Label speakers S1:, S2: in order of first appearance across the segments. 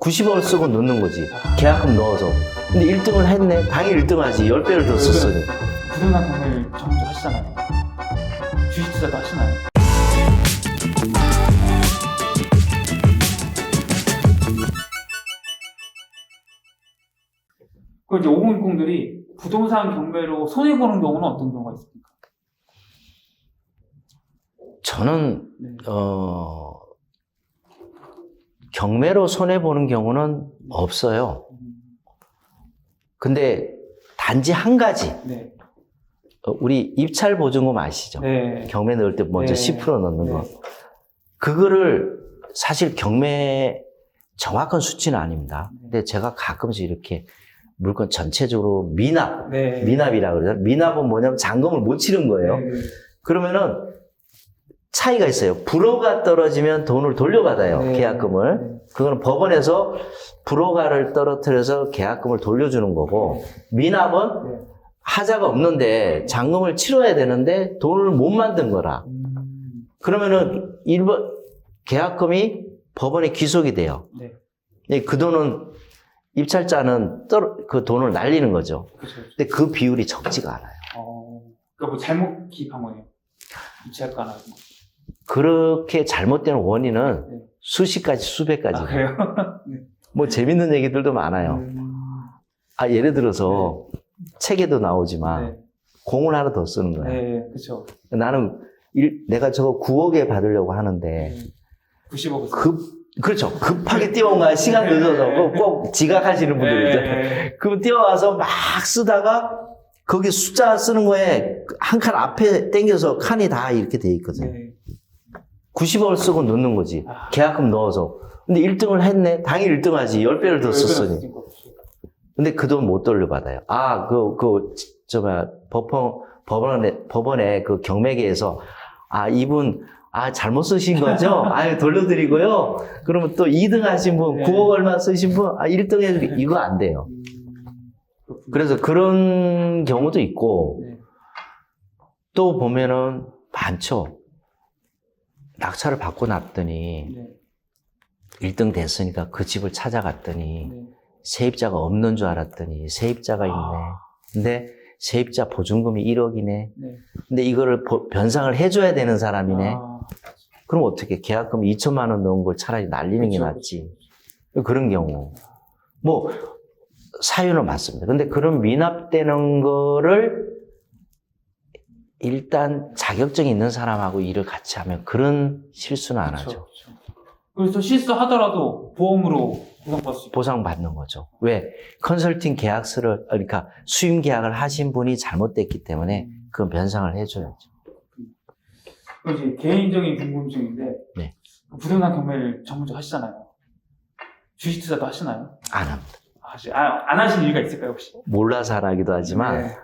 S1: 90억을 쓰고 넣는 거지. 계약금 넣어서. 근데 1등을 했네. 당연히 1등 하지. 10배를 더 썼으니.
S2: 부동산 경매를 전부 하시잖아요. 주식 투자도 하시나요? 그 이제 5060들이 부동산 경매로 손해 보는 경우는 어떤 경우가 있습니까?
S1: 저는,
S2: 네.
S1: 어, 경매로 손해보는 경우는 없어요.
S2: 음,
S1: 근데 단지 한 가지.
S2: 네.
S1: 어, 우리 입찰 보증금 아시죠?
S2: 네.
S1: 경매 넣을 때 먼저
S2: 네.
S1: 10% 넣는 거.
S2: 네.
S1: 그거를 사실 경매 정확한 수치는 아닙니다.
S2: 네.
S1: 근데 제가 가끔씩 이렇게 물건 전체적으로 미납,
S2: 네.
S1: 미납이라 그러죠. 미납은 뭐냐면 잔금을 못 치는 거예요.
S2: 네.
S1: 그러면은 차이가 있어요. 불허가 떨어지면 돈을 돌려받아요.
S2: 네.
S1: 계약금을.
S2: 네.
S1: 그거는 법원에서 불허가를 떨어뜨려서 계약금을 돌려주는 거고 미납은
S2: 네.
S1: 하자가 없는데 잔금을 치러야 되는데 돈을 못 만든 거라.
S2: 음,
S1: 그러면은 일본 계약금이 법원에 귀속이 돼요.
S2: 네.
S1: 예, 그 돈은 입찰자는 떨어, 그 돈을 날리는 거죠.
S2: 그렇죠.
S1: 근데 그 비율이 적지가 않아요.
S2: 어, 그러니까 뭐 잘못 기입한 거네요. 안 하고.
S1: 그렇게 잘못된 원인은
S2: 네.
S1: 수십 가지, 수백 가지.
S2: 아, 그래요?
S1: 뭐 재밌는 얘기들도 많아요.
S2: 음,
S1: 아, 예를 들어서 책에도 나오지만
S2: 네.
S1: 공을 하나 더 쓰는 거예요.
S2: 네, 그렇죠.
S1: 나는 일- 내가 저거 9억에 받으려고 하는데
S2: 90억.
S1: 급 그렇죠 급하게 뛰어온 거야 시간 늦어서 꼭- 꼭 지각하시는 분들이죠.
S2: 네.
S1: 그럼 뛰어와서 막 쓰다가 거기 숫자 쓰는 거에 한 칸 앞에 당겨서 칸이 다 이렇게 돼 있거든요.
S2: 네.
S1: 90억을 쓰고 넣는 거지.
S2: 아.
S1: 계약금 넣어서. 근데 1등을 했네. 당연히 1등 하지. 10배를 더 썼으니.
S2: 네.
S1: 근데 그 돈 못 돌려받아요. 아, 그, 그, 저, 뭐야, 법원, 법원에, 법원에 그 경매계에서, 아, 이분, 아, 잘못 쓰신 거죠? 아, 돌려드리고요. 그러면 또 2등 하신 분,
S2: 네.
S1: 9억 얼마 쓰신 분, 아, 1등 해주기. 이거 안 돼요.
S2: 음.
S1: 그래서 그런 경우도 있고,
S2: 네.
S1: 또 보면은 많죠. 낙찰을 받고 났더니,
S2: 네.
S1: 1등 됐으니까 그 집을 찾아갔더니,
S2: 네.
S1: 세입자가 없는 줄 알았더니 세입자가 있네.
S2: 아.
S1: 근데 세입자 보증금이 1억이네.
S2: 네.
S1: 근데 이거를 보- 변상을 해줘야 되는 사람이네.
S2: 아,
S1: 그럼 어떻게 계약금 2천만 원 넣은 걸 차라리 날리는 게
S2: 그쵸,
S1: 낫지. 그런 경우. 뭐 사유는 맞습니다. 근데 그런 미납되는 거를 일단 자격증이 있는 사람하고 일을 같이 하면 그런 실수는 안
S2: 그쵸,
S1: 하죠.
S2: 그래서 실수하더라도 보험으로 보상받을 수 있고.
S1: 보상받는 거죠. 왜? 컨설팅 계약서를, 그러니까 수임 계약을 하신 분이 잘못됐기 때문에 그건 변상을 해줘야죠.
S2: 이제 개인적인 궁금증인데
S1: 네.
S2: 부동산 경매를 전문적 하시잖아요. 주식 투자도 하시나요?
S1: 안 합니다.
S2: 아, 하시- 아, 안 하신 이유가 있을까요 혹시?
S1: 몰라서 안 하기도 하지만,
S2: 네.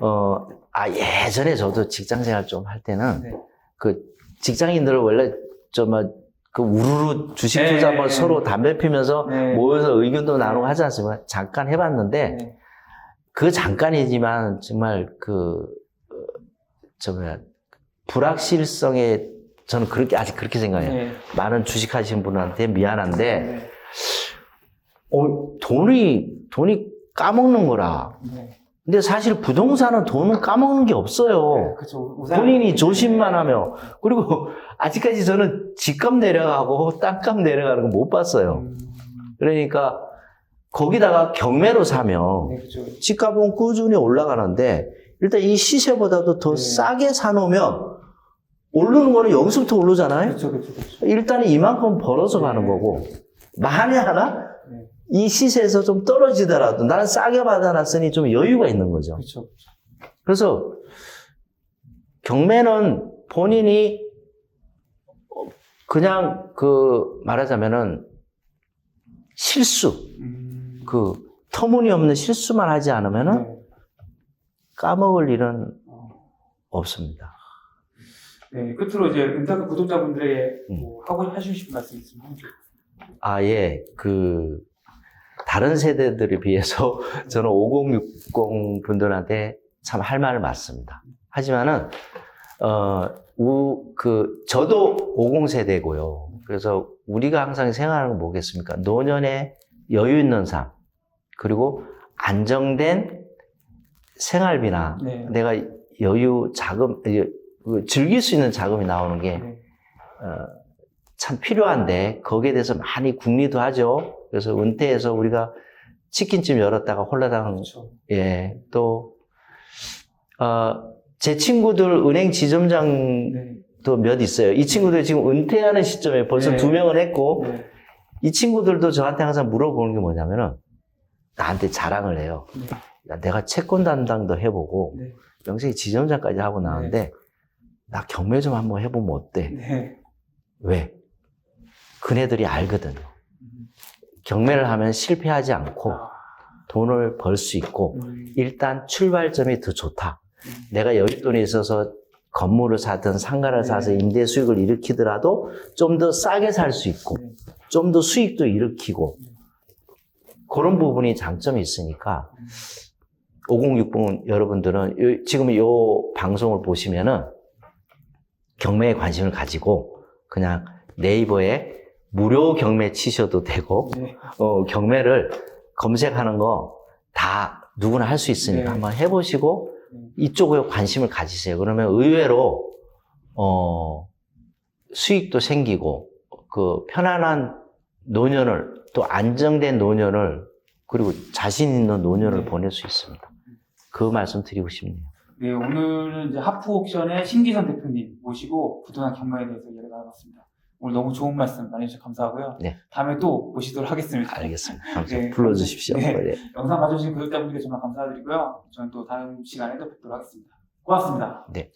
S1: 어, 아, 예전에 저도 직장 생활 좀 할 때는,
S2: 네.
S1: 그 직장인들 원래 좀, 막, 그 우르르 주식
S2: 네.
S1: 투자 뭐 서로 담배 피면서
S2: 네.
S1: 모여서 의견도 나누고 하지 않습니까? 잠깐 해봤는데,
S2: 네.
S1: 그 잠깐이지만 정말 그, 어, 저 뭐야, 불확실성에 저는 그렇게, 아직 그렇게 생각해요.
S2: 네.
S1: 많은 주식 하신 분한테 미안한데,
S2: 네.
S1: 어, 돈이, 돈이 까먹는 거라.
S2: 네.
S1: 근데 사실 부동산은 돈은 까먹는 게 없어요.
S2: 그쵸. 우산-
S1: 본인이 조심만 하며. 그리고 아직까지 저는 집값 내려가고 땅값 내려가는 거 못 봤어요.
S2: 음,
S1: 그러니까 거기다가 경매로 사면
S2: 네, 그쵸.
S1: 집값은 꾸준히 올라가는데 일단 이 시세보다도 더
S2: 네.
S1: 싸게 사놓으면 오르는 거는 여기서부터 오르잖아요.
S2: 그쵸, 그쵸, 그쵸.
S1: 일단은 이만큼 벌어서 가는
S2: 네.
S1: 거고 만에 하나
S2: 네.
S1: 이 시세에서 좀 떨어지더라도 나는 싸게 받아놨으니 좀 여유가 있는 거죠.
S2: 그쵸.
S1: 그래서 경매는 본인이 그냥 그 말하자면은 실수
S2: 음,
S1: 그 터무니없는 실수만 하지 않으면은
S2: 네.
S1: 까먹을 일은
S2: 어.
S1: 없습니다.
S2: 네, 끝으로 이제 은타크 구독자분들에게
S1: 음.
S2: 뭐 하고 하시고 싶은 말씀 있으면.
S1: 아, 예. 그, 다른 세대들에 비해서 저는 5060 분들한테 참 할 말을 맞습니다. 하지만은, 어, 우, 그, 저도 50세대고요. 그래서 우리가 항상 생각하는 건 뭐겠습니까? 노년에 여유 있는 삶, 그리고 안정된 생활비나
S2: 네.
S1: 내가 여유, 자금, 이- 그 즐길 수 있는 자금이 나오는 게
S2: 네.
S1: 어, 참 필요한데 거기에 대해서 많이 궁리도 하죠. 그래서 은퇴해서 우리가 치킨집 열었다가 홀라당
S2: 그렇죠.
S1: 예, 또, 어, 제 친구들 은행 지점장도
S2: 네.
S1: 몇 있어요. 이 친구들 지금 은퇴하는 시점에 벌써
S2: 네.
S1: 두 명을 했고,
S2: 네.
S1: 이 친구들도 저한테 항상 물어보는 게 뭐냐면은, 나한테 자랑을 해요.
S2: 네.
S1: 야, 내가 채권 담당도 해보고,
S2: 네.
S1: 명색이 지점장까지 하고 나왔는데, 나 경매 좀 한번 해보면 어때?
S2: 네.
S1: 왜? 그네들이 알거든요.
S2: 음.
S1: 경매를 하면 실패하지 않고,
S2: 아,
S1: 돈을 벌 수 있고,
S2: 음.
S1: 일단 출발점이 더 좋다.
S2: 음.
S1: 내가 여윳돈이 있어서 건물을 사든 상가를
S2: 네.
S1: 사서 임대 수익을 일으키더라도 좀 더 싸게 살 수 있고
S2: 네.
S1: 좀더 수익도 일으키고
S2: 네.
S1: 그런 부분이 장점이 있으니까
S2: 음.
S1: 5060 여러분들은 요- 지금 이 방송을 보시면은 경매에 관심을 가지고 그냥 네이버에 무료 경매 치셔도 되고
S2: 네.
S1: 어, 경매를 검색하는 거 다 누구나 할 수 있으니까
S2: 네.
S1: 한번 해보시고
S2: 네.
S1: 이쪽에 관심을 가지세요. 그러면 의외로 어, 수익도 생기고 그 편안한 노년을 또 안정된 노년을 그리고 자신 있는 노년을
S2: 네.
S1: 보낼 수 있습니다. 그 말씀 드리고 싶네요.
S2: 네, 오늘은 이제 하프 옥션의 신기선 대표님 모시고 부동산 경매에 대해서 이야기 나눠봤습니다. 오늘 너무 좋은 말씀 많이 해주셔서 감사하고요.
S1: 네.
S2: 다음에 또 모시도록 하겠습니다.
S1: 알겠습니다. 감사합니다.
S2: 네,
S1: 불러주십시오.
S2: 네.
S1: 네.
S2: 영상 봐주신 구독자분들께 정말 감사드리고요. 저는 또 다음 시간에 또 뵙도록 하겠습니다. 고맙습니다.
S1: 네.